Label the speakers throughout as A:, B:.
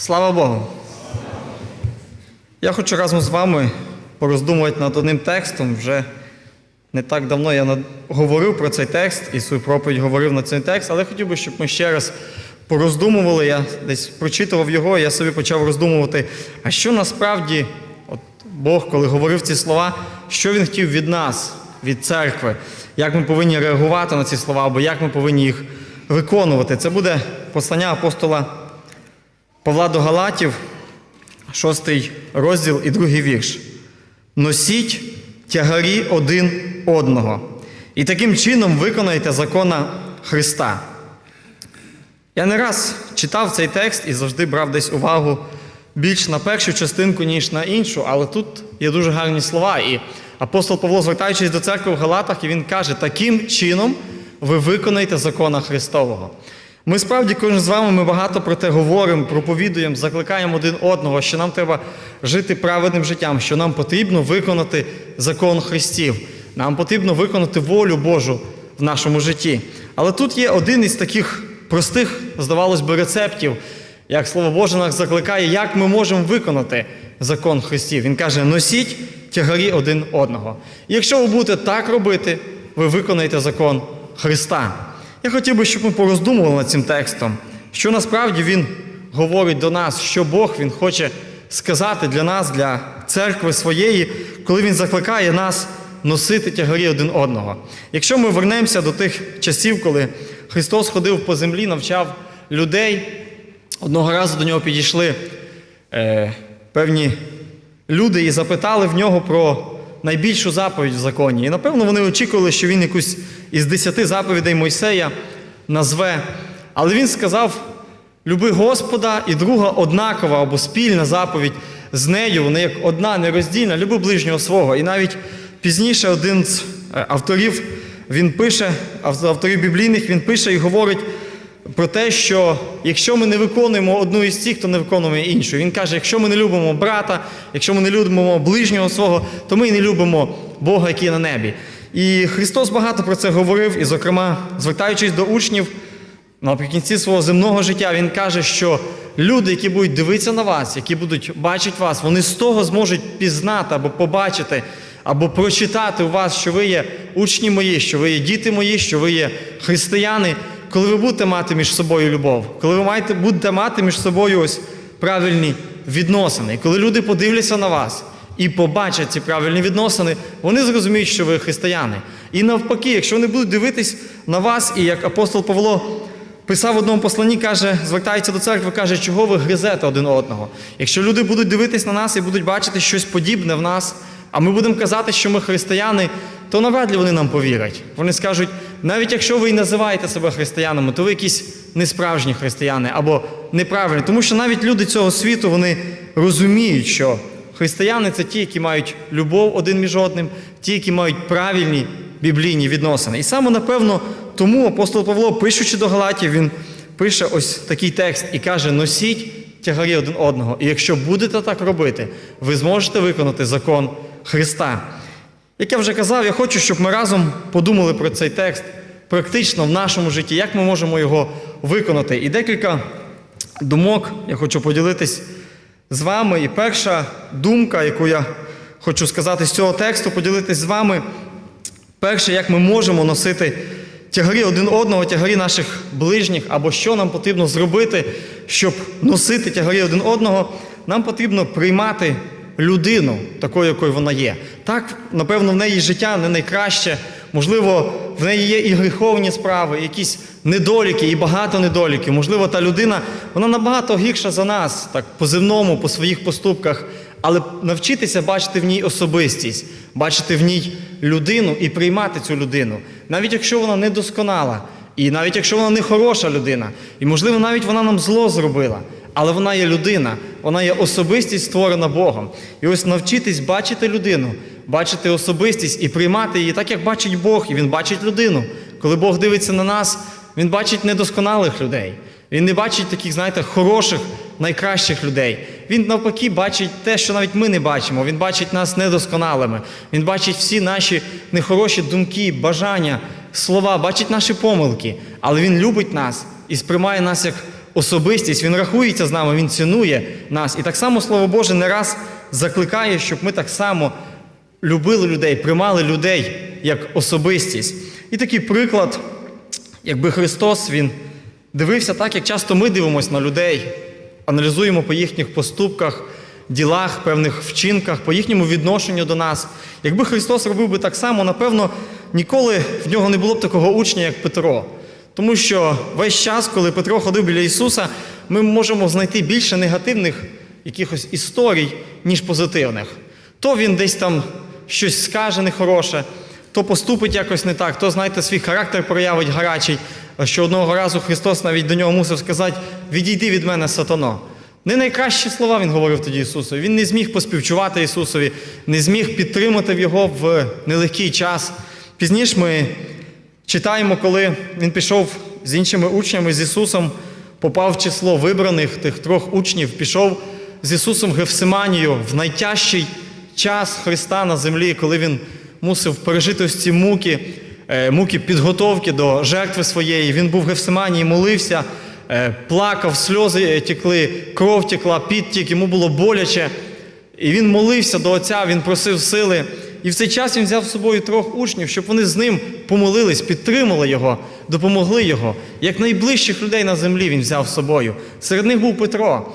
A: Слава Богу! Я хочу разом з вами пороздумувати над одним текстом. Вже не так давно я говорив про цей текст і свою проповідь говорив на цей текст, але хотів би, щоб ми ще раз пороздумували. Я десь прочитував його, і я собі почав роздумувати, а що насправді от Бог, коли говорив ці слова, що Він хотів від нас, від церкви, як ми повинні реагувати на ці слова, або як ми повинні їх виконувати. Це буде послання апостола Павла до Галатів, шостий розділ і другий вірш. Носіть тягарі один одного, і таким чином виконайте закона Христа. Я не раз читав цей текст і завжди брав десь увагу більш на першу частинку, ніж на іншу, але тут є дуже гарні слова. І апостол Павло, звертаючись до церкви в Галатах, і він каже: таким чином ви виконаєте закона Христового. Ми справді кожен з вами ми багато про те говоримо, проповідуємо, закликаємо один одного, що нам треба жити праведним життям, що нам потрібно виконати закон Христів. Нам потрібно виконати волю Божу в нашому житті. Але тут є один із таких простих, здавалось би, рецептів, як Слово Боже нас закликає, як ми можемо виконати закон Христів. Він каже: носіть тягарі один одного. І якщо ви будете так робити, ви виконаєте закон Христа. Я хотів би, щоб ми пороздумували над цим текстом, що насправді він говорить до нас, що Бог він хоче сказати для нас, для церкви своєї, коли він закликає нас носити тягарі один одного. Якщо ми вернемося до тих часів, коли Христос ходив по землі, навчав людей, одного разу до нього підійшли е, певні люди і запитали в нього про найбільшу заповідь в законі. І напевно вони очікували, що він якусь із десяти заповідей Мойсея назве. Але він сказав: люби Господа, і друга однакова або спільна заповідь з нею, вони як одна нероздільна, люби ближнього свого. І навіть пізніше один з е, авторів він пише, авторів біблійних, він пише і говорить про те, що якщо ми не виконуємо одну із цих, то не виконуємо іншу. Він каже, якщо ми не любимо брата, якщо ми не любимо ближнього свого, то ми і не любимо Бога, який на небі. І Христос багато про це говорив, і, зокрема, звертаючись до учнів, наприкінці свого земного життя, Він каже, що люди, які будуть дивитися на вас, які будуть бачити вас, вони з того зможуть пізнати або побачити, або прочитати у вас, що ви є учні мої, що ви є діти мої, що ви є християни, коли ви будете мати між собою любов, коли ви маєте, будете мати між собою ось правильні відносини. Коли люди подивляться на вас і побачать ці правильні відносини, вони зрозуміють, що ви християни. І навпаки, якщо вони будуть дивитись на вас, і як апостол Павло писав в одному посланні, каже, звертається до церкви, каже, чого ви гризете один одного. Якщо люди будуть дивитись на нас і будуть бачити щось подібне в нас, а ми будемо казати, що ми християни, то навряд ли вони нам повірять. Вони скажуть, навіть якщо ви і називаєте себе християнами, то ви якісь несправжні християни або неправильні. Тому що навіть люди цього світу вони розуміють, що християни це ті, які мають любов один між одним, ті, які мають правильні біблійні відносини. І саме напевно тому апостол Павло, пишучи до Галатів, він пише ось такий текст і каже: носіть тягарі один одного. І якщо будете так робити, ви зможете виконати закон Христа. Як я вже казав, я хочу, щоб ми разом подумали про цей текст практично в нашому житті, як ми можемо його виконати. І декілька думок я хочу поділитись з вами. І перша думка, яку я хочу сказати з цього тексту, поділитись з вами. Перше, як ми можемо носити тягарі один одного, тягарі наших ближніх, або що нам потрібно зробити, щоб носити тягарі один одного, нам потрібно приймати людину такою, якою вона є. Так, напевно, в неї життя не найкраще, можливо, в неї є і гріховні справи, якісь недоліки, і багато недоліків. Можливо, та людина вона набагато гірша за нас, так по-земному, по своїх поступках. Але навчитися бачити в ній особистість, бачити в ній людину і приймати цю людину, навіть якщо вона не досконала, і навіть якщо вона не хороша людина, і, можливо, навіть вона нам зло зробила, але вона є людина, вона є особистість, створена Богом. І ось навчитись бачити людину, бачити особистість і приймати її так, як бачить Бог, і Він бачить людину. Коли Бог дивиться на нас, Він бачить недосконалих людей. Він не бачить таких, знаєте, хороших, найкращих людей. Він навпаки бачить те, що навіть ми не бачимо. Він бачить нас недосконалими. Він бачить всі наші нехороші думки, бажання, слова, бачить наші помилки. Але він любить нас і сприймає нас як особистість, Він рахується з нами, Він цінує нас. І так само Слово Боже не раз закликає, щоб ми так само любили людей, приймали людей як особистість. І такий приклад, якби Христос Він дивився так, як часто ми дивимося на людей, аналізуємо по їхніх поступках, ділах, певних вчинках, по їхньому відношенню до нас. Якби Христос робив би так само, напевно, ніколи в нього не було б такого учня, як Петро. Тому що весь час, коли Петро ходив біля Ісуса, ми можемо знайти більше негативних якихось історій, ніж позитивних. То він десь там щось скаже нехороше, то поступить якось не так, то, знаєте, свій характер проявить гарячий. Що одного разу Христос навіть до нього мусив сказати: відійди від мене, сатано. Не найкращі слова він говорив тоді Ісусові. Він не зміг поспівчувати Ісусові, не зміг підтримати його в нелегкий час. Пізніше ми читаємо, коли він пішов з іншими учнями, з Ісусом, попав в число вибраних тих трьох учнів, пішов з Ісусом Гефсиманію в найтяжчий час Христа на землі, коли Він мусив пережити ось ці муки, е, муки підготовки до жертви своєї. Він був в Гефсиманії, молився, е, плакав, сльози текли, кров текла, підтік, йому було боляче. І він молився до Отця, він просив сили. І в цей час він взяв з собою трьох учнів, щоб вони з ним помолились, підтримали його, допомогли його. Як найближчих людей на землі він взяв з собою. Серед них був Петро.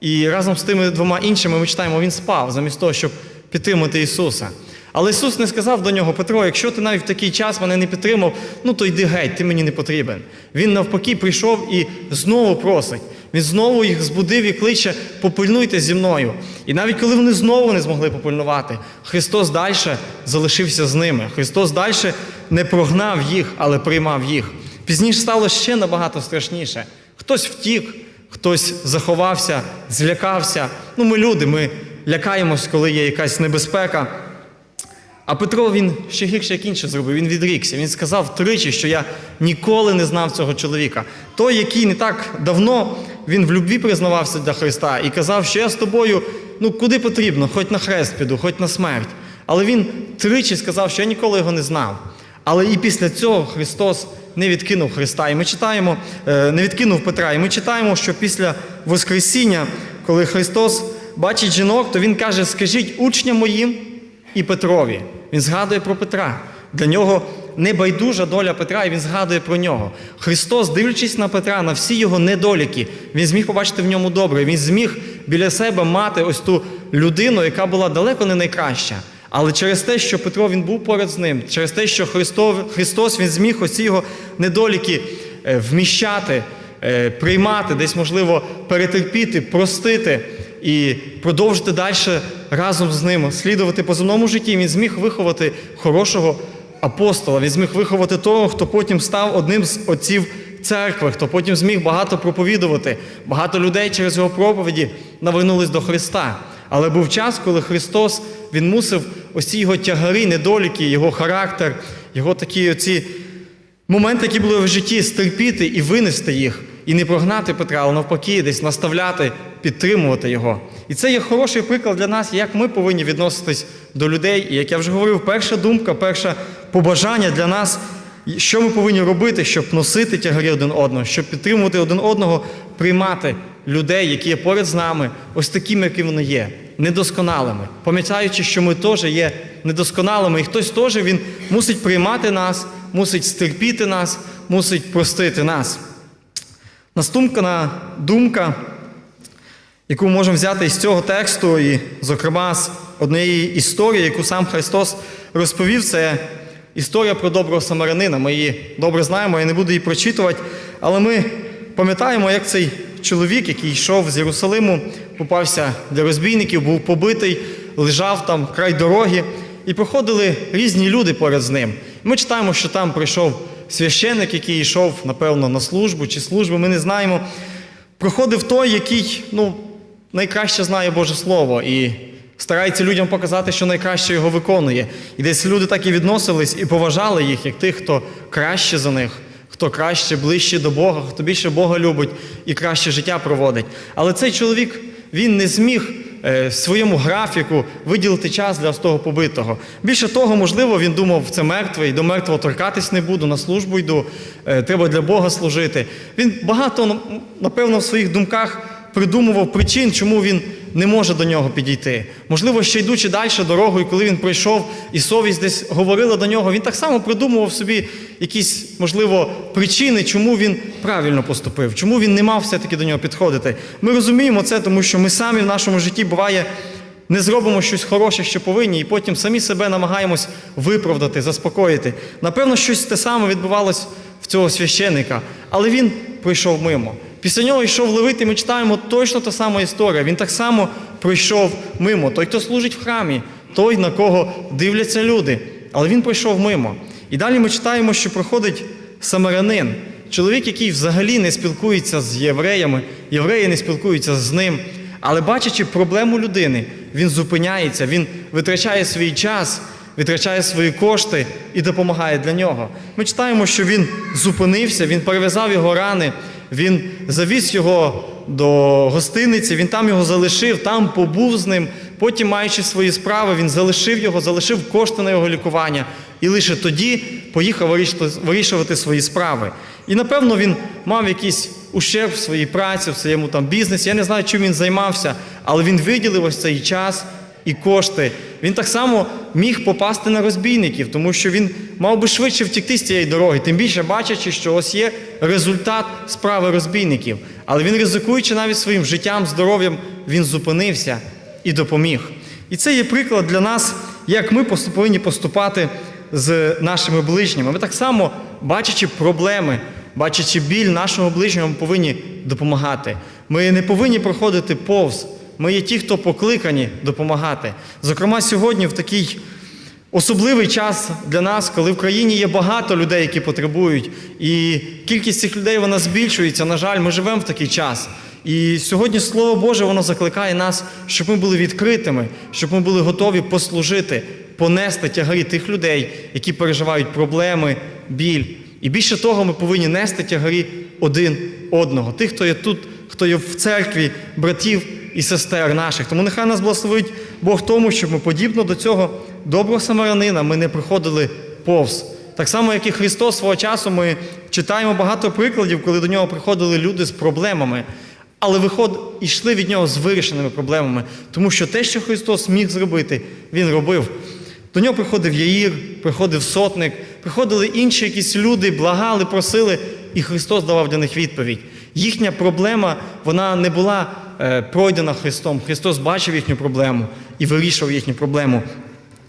A: І разом з тими двома іншими ми читаємо, він спав замість того, щоб підтримати Ісуса. Але Ісус не сказав до нього, Петро, якщо ти навіть в такий час мене не підтримав, ну то йди геть, ти мені не потрібен. Він навпаки прийшов і знову просить. Він знову їх збудив і кличе, попильнуйте зі мною. І навіть коли вони знову не змогли попильнувати, Христос далі залишився з ними. Христос далі не прогнав їх, але приймав їх. Пізніше стало ще набагато страшніше. Хтось втік, хтось заховався, злякався. Ну, ми люди, ми лякаємось, коли є якась небезпека. А Петро він ще гірше, як інше зробив. Він відрікся. Він сказав тричі, що я ніколи не знав цього чоловіка. Той, який не так давно він в любві признавався для Христа і казав, що я з тобою, ну куди потрібно, хоч на хрест піду, хоч на смерть. Але він тричі сказав, що я ніколи його не знав. Але і після цього Христос не відкинув Христа. І ми читаємо, е, не відкинув Петра. І ми читаємо, що після Воскресіння, коли Христос бачить жінок, то Він каже: Скажіть учням моїм і Петрові. Він згадує про Петра. Для нього не байдужа доля Петра, і він згадує про нього. Христос, дивлячись на Петра, на всі його недоліки, він зміг побачити в ньому добре. Він зміг біля себе мати ось ту людину, яка була далеко не найкраща. Але через те, що Петро він був поряд з ним, через те, що Христос, Христос він зміг ось його недоліки е, вміщати, е, приймати, десь, можливо, перетерпіти, простити і продовжити далі разом з ним слідувати по земному житті. Він зміг виховати хорошого апостола. Він зміг виховати того, хто потім став одним з отців церкви, хто потім зміг багато проповідувати. Багато людей через його проповіді навернулись до Христа. Але був час, коли Христос він мусив ось його тягари, недоліки, його характер, його такі оці моменти, які були в житті, стерпіти і винести їх, і не прогнати Петра, але навпаки, десь наставляти, підтримувати його. І це є хороший приклад для нас, як ми повинні відноситись до людей. І як я вже говорив, перша думка, перше побажання для нас, що ми повинні робити, щоб носити тягарі один одного, щоб підтримувати один одного, приймати людей, які є поряд з нами, ось такими, які вони є, недосконалими, пам'ятаючи, що ми теж є недосконалими, і хтось теж він мусить приймати нас, мусить стерпіти нас, мусить простити нас. Наступна думка, яку ми можемо взяти із цього тексту, і, зокрема, з однієї історії, яку сам Христос розповів, це історія про доброго самарянина. Ми її добре знаємо, я не буду її прочитувати, але ми пам'ятаємо, як цей чоловік, який йшов з Єрусалиму, попався для розбійників, був побитий, лежав там край дороги, і проходили різні люди поряд з ним. Ми читаємо, що там прийшов священник, який йшов, напевно, на службу чи службу, ми не знаємо. Проходив той, який ну, найкраще знає Боже Слово і старається людям показати, що найкраще його виконує. І десь люди так і відносились і поважали їх, як тих, хто краще за них, хто краще, ближче до Бога, хто більше Бога любить і краще життя проводить. Але цей чоловік він не зміг е, своєму графіку виділити час для того побитого. Більше того, можливо, він думав, це мертвий, до мертвого торкатись не буду, на службу йду, е, треба для Бога служити. Він багато, напевно, в своїх думках придумував причин, чому він не може до нього підійти. Можливо, ще йдучи далі дорогою, коли він прийшов, і совість десь говорила до нього, він так само придумував собі якісь, можливо, причини, чому він правильно поступив, чому він не мав все-таки до нього підходити. Ми розуміємо це, тому що ми самі в нашому житті буває. Не зробимо щось хороше, що повинні, і потім самі себе намагаємось виправдати, заспокоїти. Напевно, щось те саме відбувалось в цього священика, але він пройшов мимо. Після нього йшов Левит, і ми читаємо точно та сама історія. Він так само пройшов мимо. Той, хто служить в храмі, той, на кого дивляться люди. Але він пройшов мимо. І далі ми читаємо, що проходить самарянин, чоловік, який взагалі не спілкується з євреями, євреї не спілкуються з ним. Але бачачи проблему людини, він зупиняється, він витрачає свій час, витрачає свої кошти і допомагає для нього. Ми читаємо, що він зупинився, він перев'язав його рани, він завіз його до гостиниці, він там його залишив, там побув з ним. Потім, маючи свої справи, він залишив його, залишив кошти на його лікування і лише тоді поїхав вирішувати- свої справи. І напевно він мав якийсь ущерб в своїй праці, в своєму там бізнесі. Я не знаю, чим він займався, але він виділив ось цей час і кошти. Він так само міг попасти на розбійників, тому що він мав би швидше втікти з цієї дороги, тим більше бачачи, що ось є результат справи розбійників. Але він, ризикуючи навіть своїм життям, здоров'ям, він зупинився і допоміг. І це є приклад для нас, як ми повинні поступати з нашими ближніми. Ми так само, бачачи проблеми, бачачи біль нашого ближнього, ми повинні допомагати. Ми не повинні проходити повз. Ми є ті, хто покликані допомагати. Зокрема, сьогодні в такий особливий час для нас, коли в країні є багато людей, які потребують, і кількість цих людей вона збільшується. На жаль, ми живемо в такий час. І сьогодні Слово Боже воно закликає нас, щоб ми були відкритими, щоб ми були готові послужити, понести тягарі тих людей, які переживають проблеми, біль. І більше того, ми повинні нести тягарі один одного, тих, хто є тут, хто є в церкві, братів і сестер наших. Тому нехай нас благословить Бог тому, щоб ми подібно до цього доброго самарянина ми не приходили повз. Так само, як і Христос свого часу, ми читаємо багато прикладів, коли до нього приходили люди з проблемами, але виход йшли від нього з вирішеними проблемами, тому що те, що Христос міг зробити, Він робив. До нього приходив Яїр, приходив сотник, приходили інші якісь люди, благали, просили, і Христос давав для них відповідь. Їхня проблема вона не була пройдена Христом. Христос бачив їхню проблему і вирішував їхню проблему.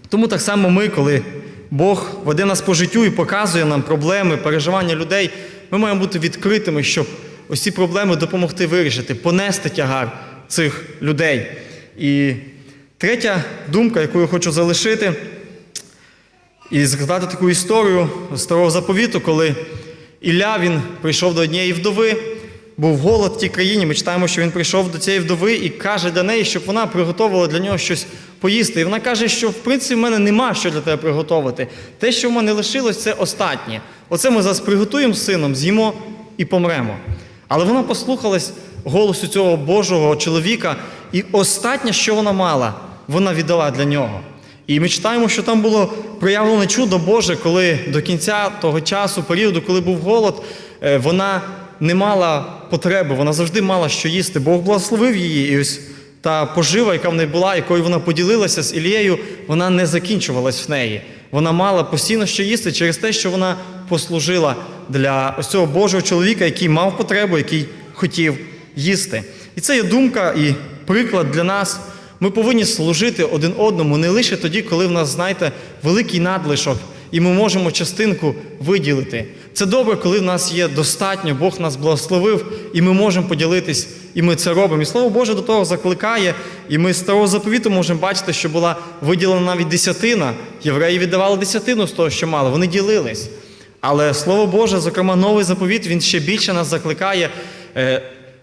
A: Тому так само ми, коли Бог веде нас по життю і показує нам проблеми, переживання людей, ми маємо бути відкритими, щоб ось ці проблеми допомогти вирішити, понести тягар цих людей. І третя думка, яку я хочу залишити, і згадати таку історію старого заповіту, коли Ілля він прийшов до однієї вдови, був голод в тій країні. Ми читаємо, що він прийшов до цієї вдови і каже для неї, щоб вона приготувала для нього щось поїсти. І вона каже, що в принципі в мене нема що для тебе приготувати. Те, що в мене лишилось, це останнє. Оце ми зараз приготуємо з сином, з'їмо і помремо. Але вона послухалась голосу цього Божого чоловіка, і останнє, що вона мала, вона віддала для нього. І ми читаємо, що там було проявлене чудо Боже, коли до кінця того часу, періоду, коли був голод, е, вона не мала потреби, вона завжди мала що їсти. Бог благословив її. І ось та пожива, яка в неї була, якою вона поділилася з Ілією, вона не закінчувалась в неї. Вона мала постійно що їсти через те, що вона послужила для ось цього Божого чоловіка, який мав потребу, який хотів їсти. І це є думка і приклад для нас. Ми повинні служити один одному не лише тоді, коли в нас, знаєте, великий надлишок, і ми можемо частинку виділити. Це добре, коли в нас є достатньо, Бог нас благословив, і ми можемо поділитись, і ми це робимо. І слово Боже до того закликає, і ми з старого заповіту можемо бачити, що була виділена навіть десятина. Євреї віддавали десятину з того, що мали, вони ділились. Але Слово Боже, зокрема, новий заповіт, він ще більше нас закликає.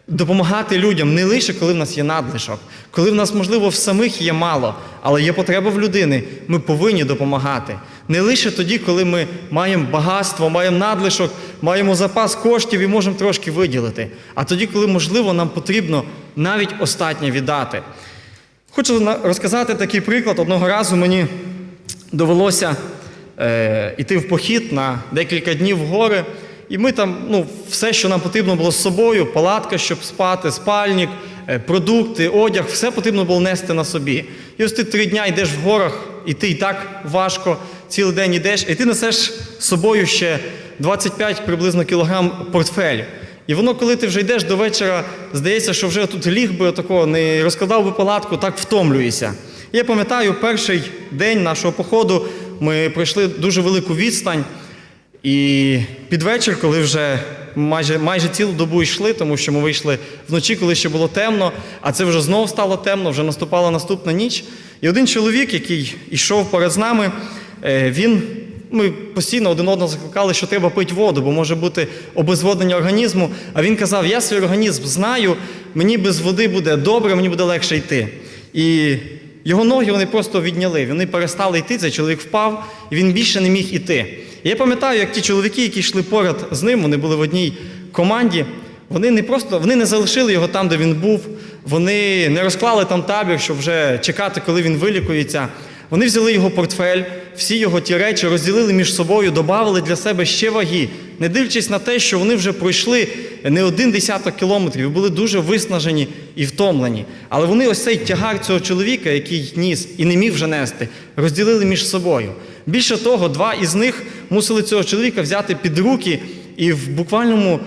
A: Е, Допомагати людям не лише коли в нас є надлишок, коли в нас, можливо, в самих є мало, але є потреба в людини, ми повинні допомагати. Не лише тоді, коли ми маємо багатство, маємо надлишок, маємо запас коштів і можемо трошки виділити, а тоді, коли, можливо, нам потрібно навіть останнє віддати. Хочу розказати такий приклад. Одного разу мені довелося е, йти в похід на декілька днів в гори. І ми там, ну, все, що нам потрібно було з собою, палатка, щоб спати, спальник, е, продукти, одяг, все потрібно було нести на собі. І ось ти три дня йдеш в горах, і ти і так важко, цілий день йдеш, і ти несеш з собою ще 25 приблизно кілограм портфель. І воно, коли ти вже йдеш до вечора, здається, що вже тут ліг би такого, не розкладав би палатку, так втомлюєшся. Я пам'ятаю, перший день нашого походу ми пройшли дуже велику відстань. І під вечір, коли вже майже, майже цілу добу йшли, тому що ми вийшли вночі, коли ще було темно, а це вже знову стало темно, вже наступала наступна ніч. І один чоловік, який йшов перед нами, е, він. Ми постійно один одного закликали, що треба пити воду, бо може бути обезводнення організму. А він казав: Я свій організм знаю, мені без води буде добре, мені буде легше йти. І його ноги вони просто відняли. Вони перестали йти. Цей чоловік впав, і він більше не міг іти. Я пам'ятаю, як ті чоловіки, які йшли поряд з ним, вони були в одній команді. Вони не просто вони не залишили його там, де він був. Вони не розклали там табір, щоб вже чекати, коли він вилікується. Вони взяли його портфель, всі його ті речі розділили між собою, додали для себе ще ваги, не дивлячись на те, що вони вже пройшли не один десяток кілометрів, і були дуже виснажені і втомлені. Але вони ось цей тягар цього чоловіка, який ніс і не міг вже нести, розділили між собою. Більше того, два із них мусили цього чоловіка взяти під руки і в буквальному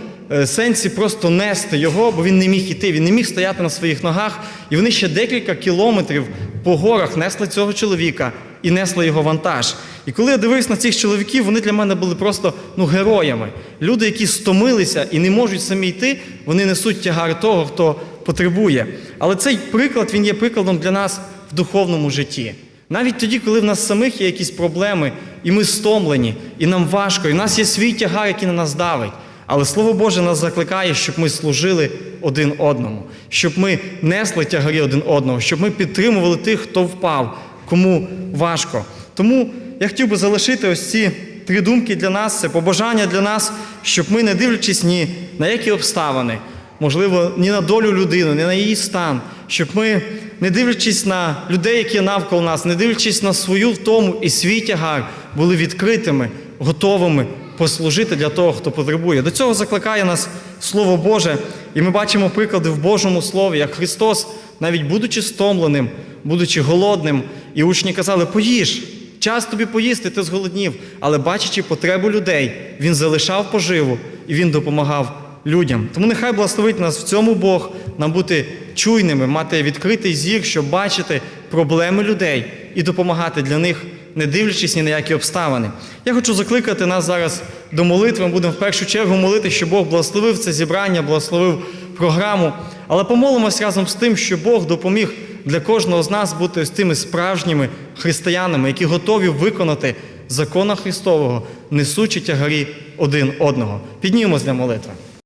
A: сенсі просто нести його, бо він не міг іти, він не міг стояти на своїх ногах. І вони ще декілька кілометрів по горах несли цього чоловіка і несли його вантаж. І коли я дивився на цих чоловіків, вони для мене були просто ну, героями. Люди, які стомилися і не можуть самі йти, вони несуть тягар того, хто потребує. Але цей приклад він є прикладом для нас в духовному житті. Навіть тоді, коли в нас самих є якісь проблеми, і ми стомлені, і нам важко, і в нас є свій тягар, який на нас давить. Але Слово Боже нас закликає, щоб ми служили один одному, щоб ми несли тягарі один одного, щоб ми підтримували тих, хто впав, кому важко. Тому я хотів би залишити ось ці три думки для нас, це побажання для нас, щоб ми, не дивлячись ні на які обставини, можливо, ні на долю людини, ні на її стан, щоб ми, не дивлячись на людей, які навколо нас, не дивлячись на свою втому і свій тягар, були відкритими, готовими послужити для того, хто потребує. До цього закликає нас Слово Боже, і ми бачимо приклади в Божому Слові, як Христос, навіть будучи стомленим, будучи голодним, і учні казали: поїж. Час тобі поїсти, ти зголоднів, але бачачи потребу людей, він залишав поживу і він допомагав людям. Тому нехай благословить нас в цьому Бог, нам бути чуйними, мати відкритий зір, щоб бачити проблеми людей і допомагати для них, не дивлячись ні на які обставини. Я хочу закликати нас зараз до молитви. Ми будемо в першу чергу молити, щоб Бог благословив це зібрання, благословив програму. Але помолимось разом з тим, що Бог допоміг для кожного з нас бути ось тими справжніми християнами, які готові виконати закона Христового, несучи тягарі один одного. Піднімемось для молитви.